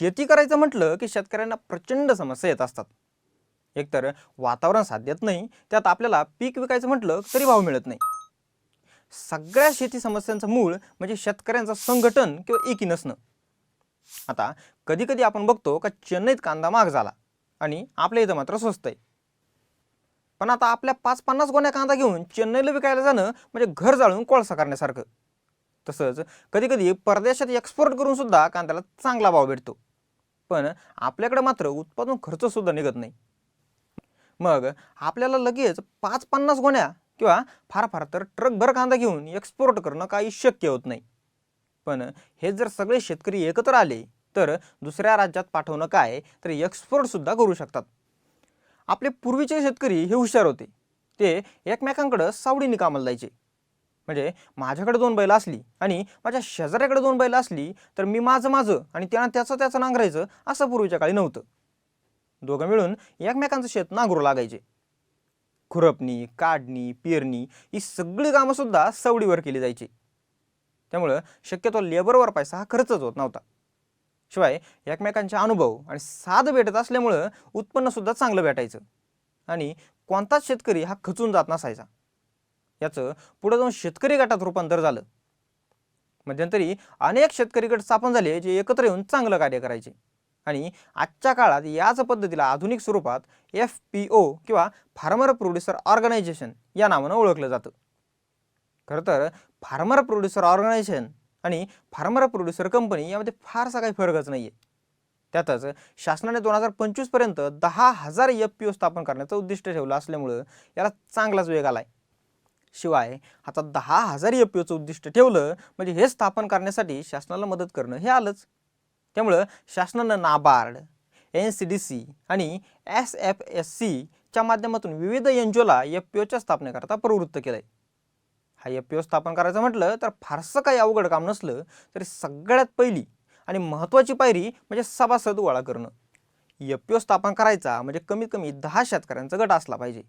शेती करायचं म्हटलं की शेतकऱ्यांना प्रचंड समस्या येत असतात. एकतर वातावरण साथ देत नाही त्यात आपल्याला पीक विकायचं म्हटलं तरी भाव मिळत नाही. सगळ्या शेती समस्यांचं मूळ म्हणजे शेतकऱ्यांचं संघटन किंवा एकी नसणं. आता कधी कधी आपण बघतो का चेन्नईत कांदा महाग झाला आणि आपल्या इथं मात्र स्वस्त आहे. पण आता आपल्या पाच पन्नास गोण्या कांदा घेऊन चेन्नईला विकायला जाणं म्हणजे घर जाळून कोळसा करण्यासारखं. तसंच कधी कधी परदेशात एक्सपोर्ट करून सुद्धा कांद्याला चांगला भाव भेटतो. पण आपल्याकडे मात्र उत्पादन खर्च सुद्धा निघत नाही. मग आपल्याला लगेच पाच पन्नास गोण्या किंवा फार फार तर ट्रकभर कांदा घेऊन एक्सपोर्ट करणं काही शक्य होत नाही. पण हे जर सगळे शेतकरी एकत्र आले तर दुसऱ्या राज्यात पाठवणं काय? तर एक्सपोर्टसुद्धा करू शकतात. आपले पूर्वीचे शेतकरी हे हुशार होते. ते एकमेकांकडं सावडीने कामाला जायचे. म्हणजे माझ्याकडे दोन बैल असली आणि माझ्या शेजाऱ्याकडे दोन बैल असली तर मी माझं माझं आणि त्यानं त्याचं त्याचं नांगरायचं असं पूर्वीच्या काळी नव्हतं. दोघं मिळून एकमेकांचं शेत नांगरू लागायचे. खुरपणी काढणी पेरणी ही सगळी कामंसुद्धा सवडीवर केली जायची. त्यामुळं शक्यतो लेबरवर पैसा हा खर्चच होत नव्हता. शिवाय एकमेकांचे अनुभव आणि साध भेटत असल्यामुळं उत्पन्नसुद्धा चांगलं भेटायचं आणि कोणताच शेतकरी हा खचून जात नसायचा. याचं पुढे जाऊन शेतकरी गटात रूपांतर झालं. मध्यंतरी अनेक शेतकरी गट स्थापन झाले जे एकत्र येऊन चांगलं कार्य करायचे. आणि आजच्या काळात याच पद्धतीला आधुनिक स्वरूपात एफ पी ओ किंवा फार्मर प्रोड्युसर ऑर्गनायझेशन या नावानं ओळखलं जातं. खरं तर फार्मर प्रोड्युसर ऑर्गनायझेशन आणि फार्मर प्रोड्युसर कंपनी यामध्ये फारसा काही फरकच नाही आहे त्यातच शासनाने दोन हजार पंचवीसपर्यंत दहा हजार एफ पी ओ स्थापन करण्याचं उद्दिष्ट ठेवलं असल्यामुळं याला चांगलाच वेग आला आहे शिवाय आता दहा हजार एफ पी ओचं उद्दिष्ट ठेवलं म्हणजे हे स्थापन करण्यासाठी शासनाला मदत करणं हे आलंच. त्यामुळं शासनानं NABARD N C D C आणि एस एफ एस सीच्या माध्यमातून विविध एन जी ओला एफ पी ओच्या स्थापनेकरता प्रवृत्त केलं आहे हा एफ पी ओ स्थापन करायचं म्हटलं तर फारसं काही अवघड काम नसलं तरी सगळ्यात पहिली आणि महत्त्वाची पायरी म्हणजे सभासद गोळा करणं. एफ पी ओ स्थापन करायचा म्हणजे कमीत कमी दहा शेतकऱ्यांचा गट असला पाहिजे.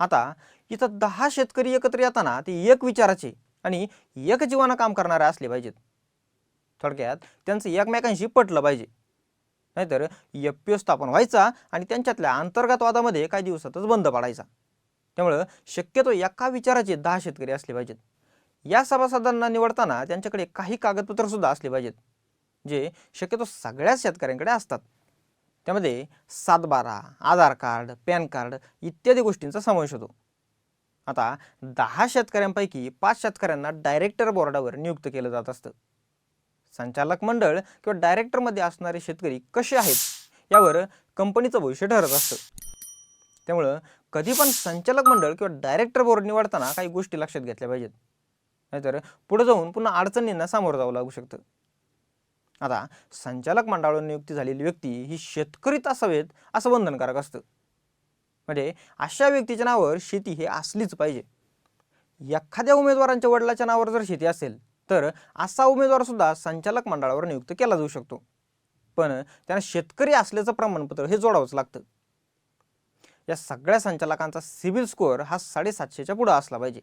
आता इथं दहा शेतकरी एकत्र येताना ते एक विचाराचे आणि एक जीवानं काम करणारे असले पाहिजेत. थोडक्यात त्यांचं एकमेकांशी पटलं पाहिजे. नाहीतर एफ पी ओ स्थापन व्हायचा आणि त्यांच्यातल्या अंतर्गत वादामध्ये काही दिवसातच बंद पडायचा. त्यामुळं शक्यतो एका विचाराचे दहा शेतकरी असले पाहिजेत. या सभासदांना निवडताना त्यांच्याकडे काही कागदपत्रसुद्धा असले पाहिजेत जे शक्यतो सगळ्याच शेतकऱ्यांकडे असतात. त्यामध्ये सातबारा आधार कार्ड पॅन कार्ड इत्यादी गोष्टींचा समावेश होतो. आता दहा शेतकऱ्यांपैकी पाच शेतकऱ्यांना डायरेक्टर बोर्डावर नियुक्त केलं जात असतं. संचालक मंडळ किंवा डायरेक्टरमध्ये असणारे शेतकरी कसे आहेत यावर कंपनीचं भविष्य ठरत असतं. त्यामुळं कधी पण संचालक मंडळ किंवा डायरेक्टर बोर्ड निवडताना काही गोष्टी लक्षात घेतल्या पाहिजेत. नाहीतर पुढे जाऊन पुन्हा अडचणींना सामोरं जावं लागू शकतं. आता संचालक मंडळावर नियुक्ती झालेली व्यक्ती ही शेतकरीच असावेत असं बंधनकारक असतं. म्हणजे अशा व्यक्तीच्या नावावर शेती हे असलीच पाहिजे. एखाद्या उमेदवारांच्या वडिलाच्या नावावर जर शेती असेल तर असा उमेदवारसुद्धा संचालक मंडळावर नियुक्त केला जाऊ शकतो. पण त्यांना शेतकरी असल्याचं प्रमाणपत्र हे जोडावंच लागतं. या सगळ्या संचालकांचा सिबिल स्कोअर हा साडेसातशेच्या पुढं असला पाहिजे.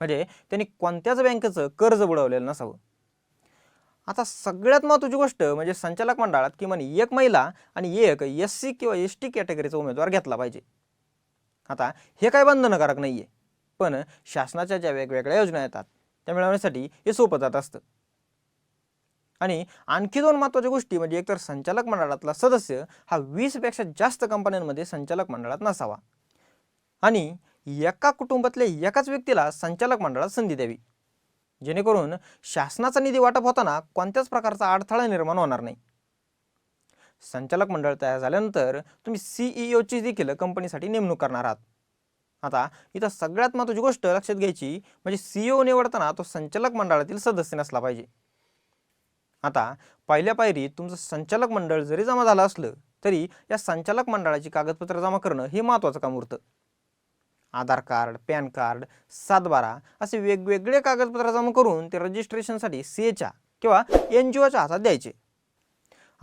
म्हणजे त्यांनी कोणत्याच बँकेचं कर्ज बुडवलेलं नसावं. आता सगळ्यात महत्त्वाची गोष्ट म्हणजे संचालक मंडळात किमान एक महिला आणि एक एस सी किंवा एस टी कॅटेगरीचा उमेदवार घेतला पाहिजे. आता हे काय बंधनकारक नाही आहे पण शासनाच्या ज्या वेगवेगळ्या योजना येतात त्या मिळवण्यासाठी हे सोपं जात असतं. आणि आणखी दोन महत्त्वाच्या गोष्टी म्हणजे एकतर संचालक मंडळातला सदस्य हा वीसपेक्षा जास्त कंपन्यांमध्ये संचालक मंडळात नसावा. आणि एका कुटुंबातल्या एकाच व्यक्तीला संचालक मंडळात संधी द्यावी. जेणेकरून शासनाचा निधी वाटप होताना कोणत्याच प्रकारचा अडथळा निर्माण होणार नाही. संचालक मंडळ तयार झाल्यानंतर तुम्ही सीईओची देखील कंपनीसाठी नेमणूक करणार आहात. आता इथं सगळ्यात महत्त्वाची गोष्ट लक्षात घ्यायची म्हणजे सीईओ निवडताना तो संचालक मंडळातील सदस्य नसला पाहिजे. आता पहिल्या पायरीत तुमचं संचालक मंडळ जरी जमा झालं असलं तरी या संचालक मंडळाची कागदपत्र जमा करणं हे महत्त्वाचं काम उरतं. आधार कार्ड पॅन कार्ड सातबारा असे वेगवेगळे कागदपत्र जमा करून ते रजिस्ट्रेशनसाठी सी एच्या किंवा एन जी ओच्या हातात द्यायचे.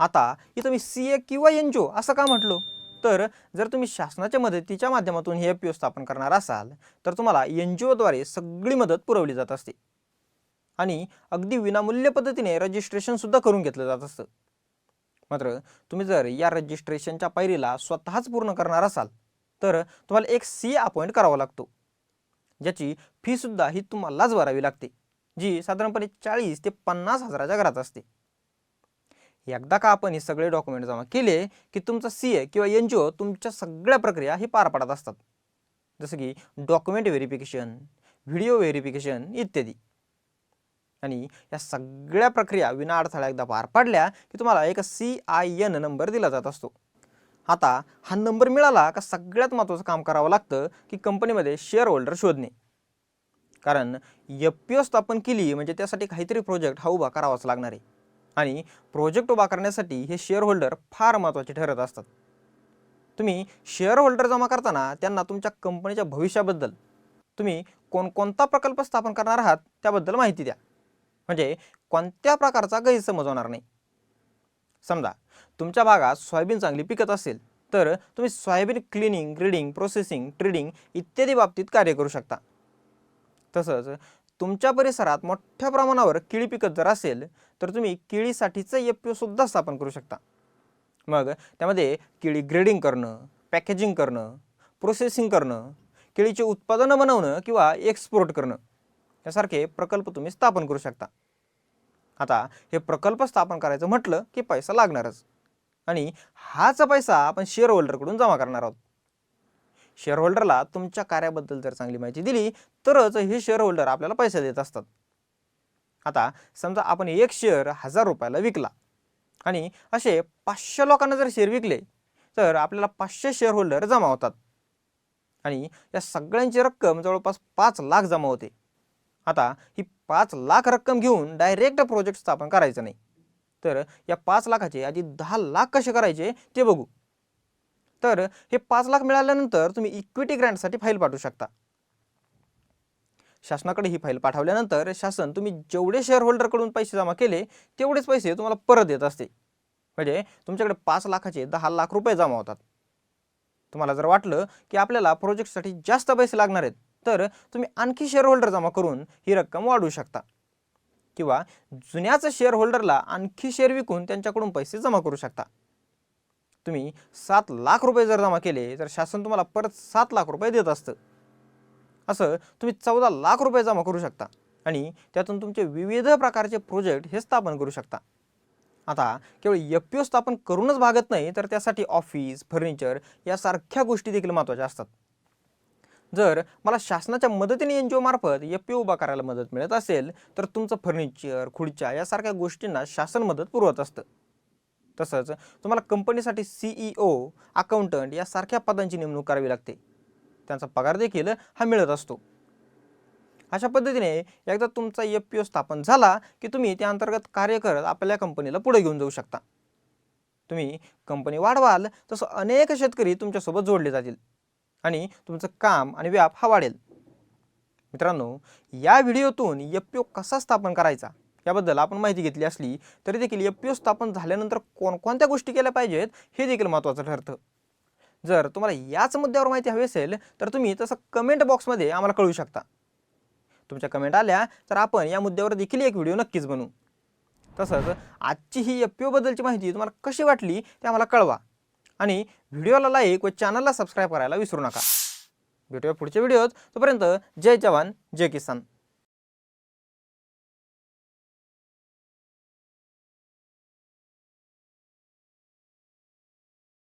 आता इथं मी सी ए किंवा एन जी ओ असं का म्हटलो? तर जर तुम्ही शासनाच्या मदतीच्या माध्यमातून हे पी ओ स्थापन करणार असाल तर तुम्हाला एन जी ओद्वारे सगळी मदत पुरवली जात असते. आणि अगदी विनामूल्य पद्धतीने रजिस्ट्रेशनसुद्धा करून घेतलं जात असतं. मात्र तुम्ही जर या रजिस्ट्रेशनच्या पायरीला स्वतःच पूर्ण करणार असाल तर तुम्हाला एक सी अपॉइंट करावा लागतो. ज्याची फीसुद्धा ही तुम्हालाच भरावी लागते जी साधारणपणे चाळीस ते पन्नास हजाराच्या घरात असते. एकदा का आपण हे सगळे डॉक्युमेंट जमा केले की तुमचा सी ए किंवा एन जी ओ तुमच्या सगळ्या प्रक्रिया ही पार पाडत असतात. जसं की डॉक्युमेंट व्हेरिफिकेशन व्हिडिओ व्हेरिफिकेशन इत्यादी. आणि या सगळ्या प्रक्रिया विना अडथळा एकदा पार पाडल्या की तुम्हाला एक सी आय एन नंबर दिला जात असतो. आता हा नंबर मिळाला का सगळ्यात महत्त्वाचं काम करावं लागतं की कंपनीमध्ये शेअर होल्डर शोधणे. कारण एफ पी ओ स्थापन केली म्हणजे त्यासाठी काहीतरी प्रोजेक्ट हा उभा करावाच लागणार आहे. आणि प्रोजेक्ट उभा करण्यासाठी हे शेअर होल्डर फार महत्त्वाचे ठरत असतात. तुम्ही शेअर होल्डर जमा करताना त्यांना तुमच्या कंपनीच्या भविष्याबद्दल तुम्ही कोणकोणता प्रकल्प स्थापन करणार आहात त्याबद्दल माहिती द्या. म्हणजे कोणत्या प्रकारचा गैरसमज होणार नाही. समजा तुमच्या भागात सोयाबीन चांगली पिकत असेल तर तुम्ही soybean cleaning grading processing trading इत्यादी बाबतीत कार्य करू शकता. तसंच तुमच्या परिसरात मोठ्या प्रमाणावर केळी पिकत जर असेल तर तुम्ही केळीसाठीचं एफ पी सुद्धा स्थापन करू शकता. मग त्यामध्ये केळी ग्रेडिंग करणं पॅकेजिंग करणं प्रोसेसिंग करणं केळीचे उत्पादनं बनवणं किंवा एक्सपोर्ट करणं यासारखे प्रकल्प तुम्ही स्थापन करू शकता. आता हे प्रकल्प स्थापन करायचं म्हटलं की पैसा लागणारच. आणि हाच पैसा आपण शेअर होल्डरकडून जमा करणार आहोत. शेअर होल्डरला तुमच्या कार्याबद्दल जर चांगली माहिती दिली तरच हे शेअर होल्डर आपल्याला पैसे देत असतात. आता समजा आपण एक शेअर हजार रुपयाला विकला आणि असे पाचशे लोकांना जर शेअर विकले तर आपल्याला पाचशे शेअर होल्डर जमा होतात. आणि या सगळ्यांची रक्कम जवळपास पाच लाख जमा होते. आता ही पाच लाख रक्कम घेऊन डायरेक्ट प्रोजेक्ट स्थापन करायचं नाही. तर या पाच लाखाचे आधी दहा लाख कसे करायचे ते बघू. तर हे पाच लाख मिळाल्यानंतर तुम्ही इक्विटी ग्रँटसाठी फाईल पाठवू शकता. शासनाकडे ही फाईल पाठवल्यानंतर शासन तुम्ही जेवढे शेअर होल्डरकडून पैसे जमा केले तेवढेच पैसे तुम्हाला परत देत असते. म्हणजे तुमच्याकडे पाच लाखाचे दहा लाख रुपये जमा होतात. तुम्हाला जर वाटलं की आपल्याला प्रोजेक्टसाठी जास्त पैसे लागणार आहेत तर तुम्ही आणखी शेअर होल्डर जमा करून ही रक्कम वाढवू शकता. किंवा जुन्याच शेअर होल्डरला आणखी शेअर विकून त्यांच्याकडून पैसे जमा करू शकता. तुम्ही सात लाख रुपये जर जमा केले तर शासन तुम्हाला परत सात लाख रुपये देत असतं. असं तुम्ही चौदा लाख रुपये जमा करू शकता आणि त्यातून तुमचे विविध प्रकारचे प्रोजेक्ट हे स्थापन करू शकता. आता केवळ एफ पी ओ स्थापन करूनच भागत नाही तर त्यासाठी ऑफिस फर्निचर यासारख्या गोष्टी देखील महत्त्वाच्या असतात. जर मला शासनाच्या मदतीने एन जी ओ मार्फत एफ पी उभा करायला मदत मिळत असेल तर तुमचं फर्निचर खुर्च्या यासारख्या गोष्टींना शासन मदत पुरवत असतं. तसंच तुम्हाला कंपनीसाठी सीईओ अकाउंटंट यासारख्या पदांची नेमणूक करावी लागते. त्यांचा पगार देखील हा मिळत असतो. अशा पद्धतीने एकदा तुमचा एफ पी ओ स्थापन झाला की तुम्ही त्या अंतर्गत कार्य करत आपल्या कंपनीला पुढे घेऊन जाऊ शकता. तुम्ही कंपनी वाढवाल तसं अनेक शेतकरी तुमच्यासोबत जोडले जातील. आणि तुमचं काम आणि व्याप हा वाढेल. मित्रांनो या व्हिडिओतून एफ ओ कसा स्थापन करायचा? याबद्दल आपण माहिती घेतली असली तरी देखील एफ स्थापन झाल्यानंतर कोणकोणत्या गोष्टी केल्या पाहिजेत हे देखील महत्त्वाचं ठरतं. जर तुम्हाला याच मुद्द्यावर माहिती हवी असेल तर तुम्ही तसं कमेंट बॉक्समध्ये आम्हाला कळवू शकता. तुमच्या कमेंट आल्या तर आपण या मुद्द्यावर देखील एक व्हिडिओ नक्कीच बनवू. तसंच आजची ही एफ माहिती तुम्हाला कशी वाटली ते आम्हाला कळवा. आणि व्हिडिओला लाईक व चॅनलला सबस्क्राईब करायला विसरू नका. भेटूया पुढच्या व्हिडिओत. तोपर्यंत जय जवान जय किसान.